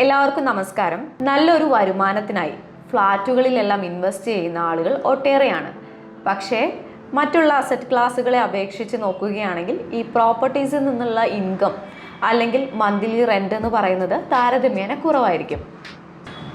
എല്ലാവർക്കും നമസ്കാരം. നല്ലൊരു വരുമാനത്തിനായി ഫ്ലാറ്റുകളിലെല്ലാം ഇൻവെസ്റ്റ് ചെയ്യുന്ന ആളുകൾ ഒട്ടേറെയാണ്. പക്ഷേ മറ്റുള്ള അസറ്റ് ക്ലാസ്സുകളെ അപേക്ഷിച്ച് നോക്കുകയാണെങ്കിൽ ഈ പ്രോപ്പർട്ടീസിൽ നിന്നുള്ള ഇൻകം അല്ലെങ്കിൽ മന്ത്ലി റെന്റ് എന്ന് പറയുന്നത് താരതമ്യേന കുറവായിരിക്കും.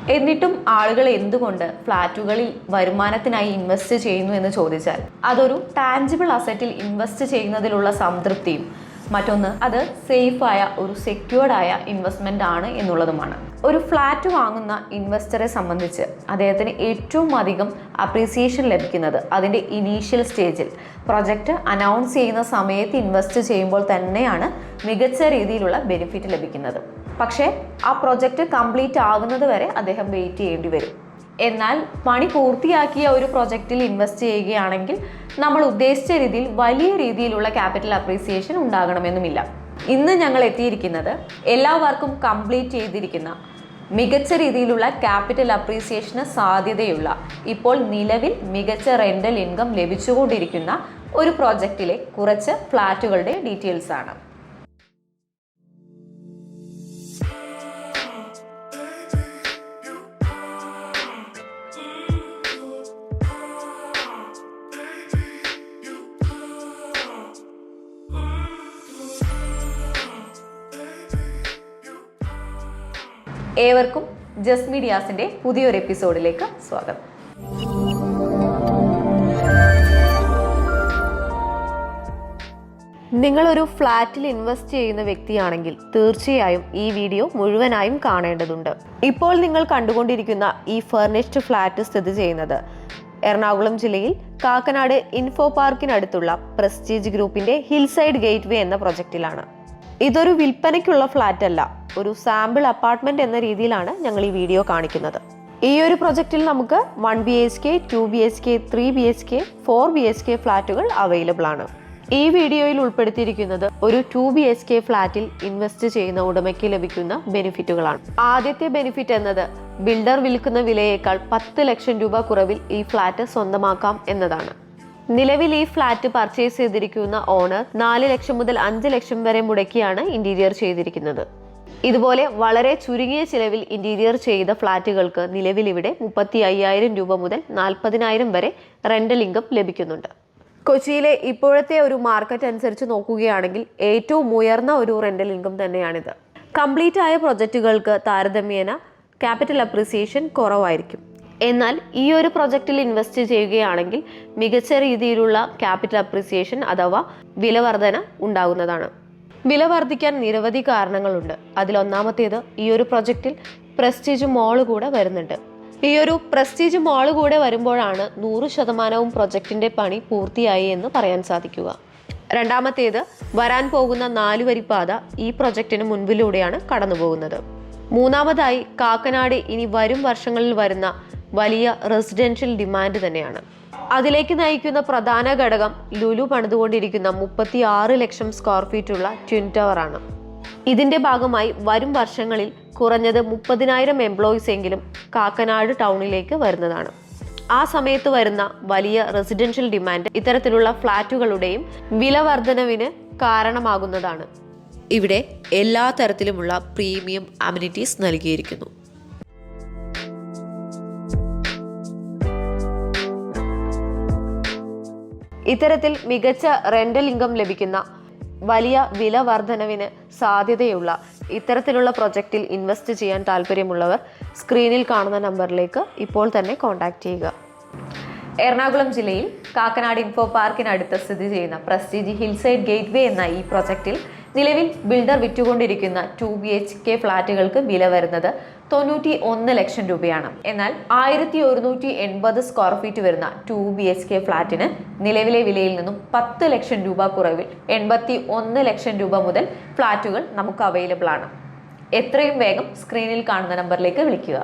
എന്നിട്ടും ആളുകൾ എന്തുകൊണ്ട് ഫ്ലാറ്റുകളിൽ വരുമാനത്തിനായി ഇൻവെസ്റ്റ് ചെയ്യുന്നു എന്ന് ചോദിച്ചാൽ അതൊരു ടാഞ്ചിബിൾ അസറ്റിൽ ഇൻവെസ്റ്റ് ചെയ്യുന്നതിലുള്ള സംതൃപ്തിയും മറ്റൊന്ന് അത് സേഫായ ഒരു സെക്യൂർഡായ ഇൻവെസ്റ്റ്മെന്റ് ആണ് എന്നുള്ളതുമാണ്. ഒരു ഫ്ലാറ്റ് വാങ്ങുന്ന ഇൻവെസ്റ്ററെ സംബന്ധിച്ച് അദ്ദേഹത്തിന് ഏറ്റവും അധികം അപ്രീസിയേഷൻ ലഭിക്കുന്നത് അതിന്റെ ഇനീഷ്യൽ സ്റ്റേജിൽ പ്രൊജക്റ്റ് അനൗൺസ് ചെയ്യുന്ന സമയത്ത് ഇൻവെസ്റ്റ് ചെയ്യുമ്പോൾ തന്നെയാണ് മികച്ച രീതിയിലുള്ള ബെനിഫിറ്റ് ലഭിക്കുന്നത്. പക്ഷേ ആ പ്രൊജക്റ്റ് കംപ്ലീറ്റ് ആകുന്നത് വരെ അദ്ദേഹം വെയിറ്റ് ചെയ്യേണ്ടി വരും. എന്നാൽ പണി പൂർത്തിയാക്കിയ ഒരു പ്രൊജക്റ്റിൽ ഇൻവെസ്റ്റ് ചെയ്യുകയാണെങ്കിൽ നമ്മൾ ഉദ്ദേശിച്ച രീതിയിൽ വലിയ രീതിയിലുള്ള ക്യാപിറ്റൽ അപ്രീസിയേഷൻ ഉണ്ടാകണമെന്നുമില്ല. ഇന്ന് ഞങ്ങൾ എത്തിയിരിക്കുന്നത് എല്ലാവർക്കും കംപ്ലീറ്റ് ചെയ്തിരിക്കുന്ന മികച്ച രീതിയിലുള്ള ക്യാപിറ്റൽ അപ്രീസിയേഷന് സാധ്യതയുള്ള ഇപ്പോൾ നിലവിൽ മികച്ച റെന്റൽ ഇൻകം ലഭിച്ചുകൊണ്ടിരിക്കുന്ന ഒരു പ്രോജക്റ്റിലെ കുറച്ച് ഫ്ലാറ്റുകളുടെ ഡീറ്റെയിൽസ് ആണ്. ഏവർക്കും ജസ് മീഡിയാസിന്റെ പുതിയൊരു എപ്പിസോഡിലേക്ക് സ്വാഗതം. നിങ്ങളൊരു ഫ്ലാറ്റിൽ ഇൻവെസ്റ്റ് ചെയ്യുന്ന വ്യക്തിയാണെങ്കിൽ തീർച്ചയായും ഈ വീഡിയോ മുഴുവനായും കാണേണ്ടതുണ്ട്. ഇപ്പോൾ നിങ്ങൾ കണ്ടുകൊണ്ടിരിക്കുന്ന ഈ ഫർണിഷ്ഡ് ഫ്ലാറ്റ് സ്ഥിതി ചെയ്യുന്നത് എറണാകുളം ജില്ലയിൽ കാക്കനാട് ഇൻഫോ പാർക്കിനടുത്തുള്ള പ്രസ്റ്റീജ് ഗ്രൂപ്പിന്റെ ഹിൽസൈഡ് ഗേറ്റ്വേ എന്ന പ്രൊജക്റ്റിലാണ്. ഇതൊരു വിൽപ്പനയ്ക്കുള്ള ഫ്ലാറ്റ് അല്ല ഒരു സാമ്പിൾ അപ്പാർട്ട്മെന്റ് എന്ന രീതിയിലാണ് ഞങ്ങൾ ഈ വീഡിയോ കാണിക്കുന്നത്. ഈ ഒരു പ്രൊജക്റ്റിൽ നമുക്ക് one B H K two B H K three B H K four B H K ഫ്ലാറ്റുകൾ available ആണ്. ഈ വീഡിയോയിൽ ഉൾപ്പെടുത്തിയിരിക്കുന്നത് ഒരു ടു ബി എച്ച് കെ ഫ്ലാറ്റിൽ ഇൻവെസ്റ്റ് ചെയ്യുന്ന ഉടമയ്ക്ക് ലഭിക്കുന്ന ബെനിഫിറ്റുകളാണ് ആദ്യത്തെ ബെനിഫിറ്റ് എന്നത് ബിൽഡർ വിൽക്കുന്ന വിലയേക്കാൾ പത്ത് ലക്ഷം രൂപ കുറവിൽ ഈ ഫ്ലാറ്റ് സ്വന്തമാക്കാം എന്നതാണ്. നിലവിൽ ഈ ഫ്ലാറ്റ് പർച്ചേസ് ചെയ്തിരിക്കുന്ന ഓണർ നാല് ലക്ഷം മുതൽ അഞ്ച് ലക്ഷം വരെ മുടക്കിയാണ് ഇന്റീരിയർ ചെയ്തിരിക്കുന്നത്. ഇതുപോലെ വളരെ ചുരുങ്ങിയ ചിലവിൽ ഇന്റീരിയർ ചെയ്ത ഫ്ലാറ്റുകൾക്ക് നിലവിൽ ഇവിടെ മുപ്പത്തി അയ്യായിരം രൂപ മുതൽ നാൽപ്പതിനായിരം വരെ റെന്റൽ ഇൻകം ലഭിക്കുന്നുണ്ട്. കൊച്ചിയിലെ ഇപ്പോഴത്തെ ഒരു മാർക്കറ്റ് അനുസരിച്ച് നോക്കുകയാണെങ്കിൽ ഏറ്റവും ഉയർന്ന ഒരു റെന്റൽ ഇൻകം തന്നെയാണിത്. കംപ്ലീറ്റ് ആയ പ്രൊജക്റ്റുകൾക്ക് താരതമ്യേന ക്യാപിറ്റൽ അപ്രിസിയേഷൻ കുറവായിരിക്കും. എന്നാൽ ഈ ഒരു പ്രൊജക്റ്റിൽ ഇൻവെസ്റ്റ് ചെയ്യുകയാണെങ്കിൽ മികച്ച രീതിയിലുള്ള ക്യാപിറ്റൽ അപ്രിസിയേഷൻ അഥവാ വിലവർധന ഉണ്ടാകുന്നതാണ്. വില വർദ്ധിക്കാൻ നിരവധി കാരണങ്ങളുണ്ട്. അതിലൊന്നാമത്തേത് ഈ ഒരു പ്രൊജക്റ്റിൽ പ്രസ്റ്റീജ് മോൾ കൂടെ വരുന്നുണ്ട്. ഈ ഒരു പ്രസ്റ്റീജ് മോൾ കൂടെ വരുമ്പോഴാണ് നൂറ് ശതമാനവും പ്രൊജക്റ്റിന്റെ പണി പൂർത്തിയായി എന്ന് പറയാൻ സാധിക്കുക. രണ്ടാമത്തേത് വരാൻ പോകുന്ന നാലുവരി പാത ഈ പ്രൊജക്റ്റിന് മുൻപിലൂടെയാണ് കടന്നുപോകുന്നത്. മൂന്നാമതായി കാക്കനാട് ഇനി വരും വർഷങ്ങളിൽ വരുന്ന വലിയ റെസിഡൻഷ്യൽ ഡിമാൻഡ് തന്നെയാണ്. അതിലേക്ക് നയിക്കുന്ന പ്രധാന ഘടകം ലുലു പണിതുകൊണ്ടിരിക്കുന്ന മുപ്പത്തി ആറ് ലക്ഷം സ്ക്വയർ ഫീറ്റ് ഉള്ള ട്വിൻ ടവർ ആണ്. ഇതിന്റെ ഭാഗമായി വരും വർഷങ്ങളിൽ കുറഞ്ഞത് മുപ്പതിനായിരം എംപ്ലോയീസ് എങ്കിലും കാക്കനാട് ടൗണിലേക്ക് വരുന്നതാണ്. ആ സമയത്ത് വരുന്ന വലിയ റെസിഡൻഷ്യൽ ഡിമാൻഡ് ഇത്തരത്തിലുള്ള ഫ്ളാറ്റുകളുടെയും വില വർധനവിന് കാരണമാകുന്നതാണ്. ഇവിടെ എല്ലാ തരത്തിലുമുള്ള പ്രീമിയം അമിനിറ്റീസ് നൽകിയിരിക്കുന്നു. ഇത്തരത്തിൽ മികച്ച റെന്റൽ ഇൻകം ലഭിക്കുന്ന വലിയ വില വർധനവിന് സാധ്യതയുള്ള ഇത്തരത്തിലുള്ള പ്രൊജക്റ്റിൽ ഇൻവെസ്റ്റ് ചെയ്യാൻ താല്പര്യമുള്ളവർ സ്ക്രീനിൽ കാണുന്ന നമ്പറിലേക്ക് ഇപ്പോൾ തന്നെ കോൺടാക്ട് ചെയ്യുക. എറണാകുളം ജില്ലയിൽ കാക്കനാട് ഇൻഫോ പാർക്കിനടുത്ത് സ്ഥിതി ചെയ്യുന്ന പ്രസ്റ്റീജ് ഹിൽസൈഡ് ഗേറ്റ്വേ എന്ന ഈ പ്രൊജക്റ്റിൽ നിലവിൽ ബിൽഡർ വിറ്റുകൊണ്ടിരിക്കുന്ന ടു ബി എച്ച് കെ ഫ്ളാറ്റുകൾക്ക് വില വരുന്നത് തൊണ്ണൂറ്റി ഒന്ന് ലക്ഷം രൂപയാണ്. എന്നാൽ ആയിരത്തി ഒരുന്നൂറ്റി എൺപത് സ്ക്വയർ ഫീറ്റ് വരുന്ന ടു ബി എച്ച് കെ ഫ്ളാറ്റിന് നിലവിലെ വിലയിൽ നിന്നും പത്ത് ലക്ഷം രൂപ കുറവിൽ എൺപത്തി ഒന്ന് ലക്ഷം രൂപ മുതൽ ഫ്ളാറ്റുകൾ നമുക്ക് അവൈലബിൾ ആണ്. എത്രയും വേഗം സ്ക്രീനിൽ കാണുന്ന നമ്പറിലേക്ക് വിളിക്കുക.